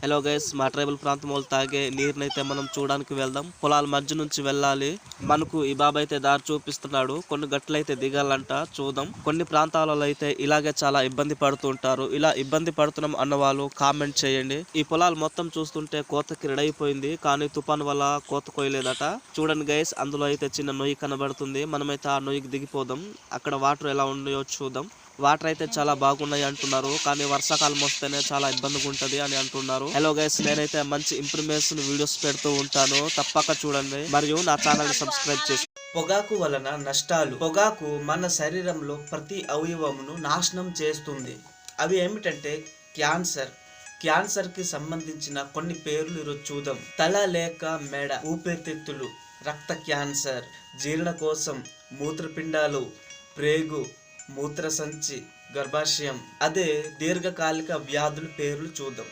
Hello guys మా tribal ప్రాంతం వాళ్ళు తాగే నీరునైతే మనం చూడడానికి వెళ్దాం. పొలాల మధ్య నుంచి వెళ్ళాలి. మనకు ఈ బాబా అయితే దారి చూపిస్తున్నాడు. కొన్ని గట్లు అయితే దిగాలంట చూద్దాం. కొన్ని ప్రాంతాలలో అయితే ఇలాగే చాలా ఇబ్బంది పడుతుంటారు ఇలా ఇబ్బంది పడుతున్నాం అన్న వాళ్ళు కామెంట్ చేయండి. ఈ పొలాలు మొత్తం చూస్తుంటే కోతకి రెడీ అయిపోయింది కానీ తుఫాన్ వల్ల కోత కోయలేదట చూడండి గైస్ అందులో అయితే చిన్న నొయ్యి కనబడుతుంది. మనమైతే ఆ నొయ్యికి దిగిపోదాం. అక్కడ వాటర్ ఎలా ఉన్నాయో చూద్దాం. వాటర్ అయితే చాలా బాగున్నాయి అంటున్నారు. కానీ వర్షాకాలం వస్తేనే చాలా ఇబ్బందిగా ఉంటుంది అని అంటున్నారు. హలో గైస్ నేనైతే మంచి ఇన్ఫర్మేషన్ వీడియోస్ పెడుతూ ఉంటాను. తప్పక చూడండి. మరియు నా ఛానల్ సబ్స్క్రైబ్ చేసి. పొగాకు వలన నష్టాలు. పొగాకు మన శరీరంలో ప్రతి అవయవమును నాశనం చేస్తుంది. అవి ఏమిటంటే క్యాన్సర్. క్యాన్సర్కి సంబంధించిన కొన్ని పేర్లు ఈరోజు చూద్దాం. తల లేక మెడ ఊపిరితిత్తులు రక్త క్యాన్సర్ జీర్ణకోశం మూత్రపిండాలు ప్రేగు మూత్రసంచి గర్భాశయం. అదే దీర్ఘకాలిక వ్యాధుల పేర్లు చూద్దాం.